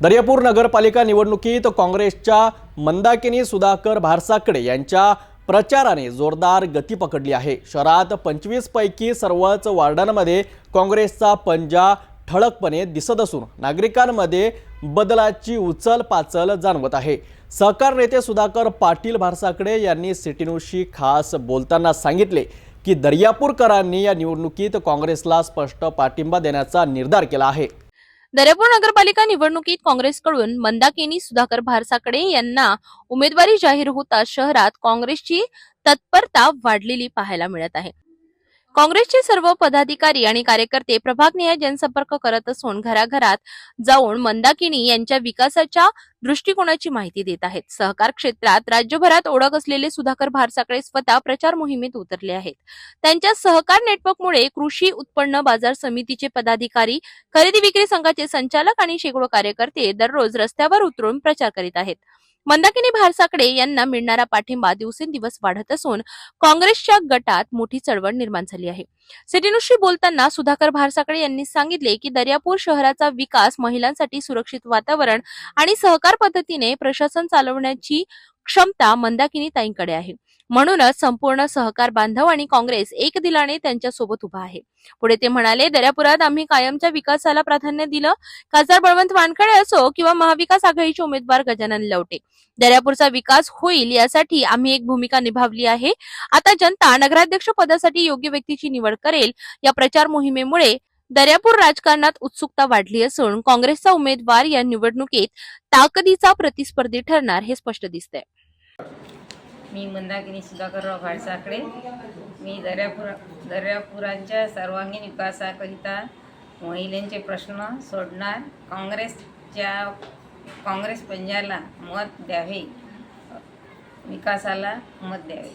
दर्यापूर नगरपालिका निवडणुकीत काँग्रेसच्या मंदाकिनी सुधाकर भारसाकडे यांच्या प्रचाराने जोरदार गती पकडली आहे. शहरात पंचवीसपैकी सर्वच वार्डांमध्ये काँग्रेसचा पंजा ठळकपणे दिसत असून नागरिकांमध्ये बदलाची उचल पाचल जाणवत आहे. सहकार नेते सुधाकर पाटील भारसाकडे यांनी सिटी खास बोलताना सांगितले की दर्यापूरकरांनी या निवडणुकीत काँग्रेसला स्पष्ट पाठिंबा देण्याचा निर्धार केला आहे. दर्यापूर नगरपालिका निवडणुकीत काँग्रेसकडून मंदाकिनी सुधाकर भारसाकडे यांना उमेदवारी जाहीर होता शहरात काँग्रेसची तत्परता वाढलेली पाहायला मिळत आहे. काँग्रेसचे सर्व पदाधिकारी आणि कार्यकर्ते प्रभागनिहाय जनसंपर्क करत असून घराघरात जाऊन मंदाकिनी यांच्या विकासाच्या दृष्टिकोनाची माहिती देत आहेत. सहकार क्षेत्रात राज्यभरात ओळख असलेले सुधाकर भारसाकडे स्वतः प्रचार मोहिमेत उतरले आहेत. त्यांच्या सहकार नेटवर्कमुळे कृषी उत्पन्न बाजार समितीचे पदाधिकारी खरेदी विक्री संघाचे संचालक आणि शेकडो कार्यकर्ते दररोज रस्त्यावर उतरून प्रचार करीत आहेत. मंदाकिनी भारसाकडे यांना मिळणारा पाठिंबा दिवसेंदिवस वाढत असून काँग्रेसच्या गटात मोठी चळवळ निर्माण झाली आहे. सिटीनुशी बोलताना सुधाकर भारसाकडे यांनी सांगितले की दर्यापूर शहराचा विकास महिलांसाठी सुरक्षित वातावरण आणि सहकार पद्धतीने प्रशासन चालवण्याची क्षमता मंदाकिनी ताईंकडे आहे. म्हणूनच संपूर्ण सहकार बांधव आणि काँग्रेस एक दिलाने त्यांच्यासोबत उभा आहे. पुढे ते म्हणाले दर्यापुरात आम्ही कायमच्या विकासाला प्राधान्य दिलं. खासदार बळवंत वानखडे असो किंवा महाविकास आघाडीचे उमेदवार गजानन लवटे. दर्यापूरचा विकास होईल यासाठी आम्ही एक भूमिका निभावली आहे. आता जनता नगराध्यक्ष पदासाठी योग्य व्यक्तीची निवड करेल या प्रचार मोहिमेमुळे दर्यापूर राजकारणात उत्सुकता वाढली असून काँग्रेसचा उमेदवार या निवडणुकीत ताकदीचा प्रतिस्पर्धी ठरणार हे स्पष्ट दिसतंय. मी मंदाकिनी सुधाकरराव भाडसाकडे मी दर्यापुरा दर्यापुरांच्या सर्वांगीण विकासाकरिता महिलांचे प्रश्न सोडणार. काँग्रेसच्या काँग्रेस पंजाला मत द्यावे. विकासाला मत द्यावे.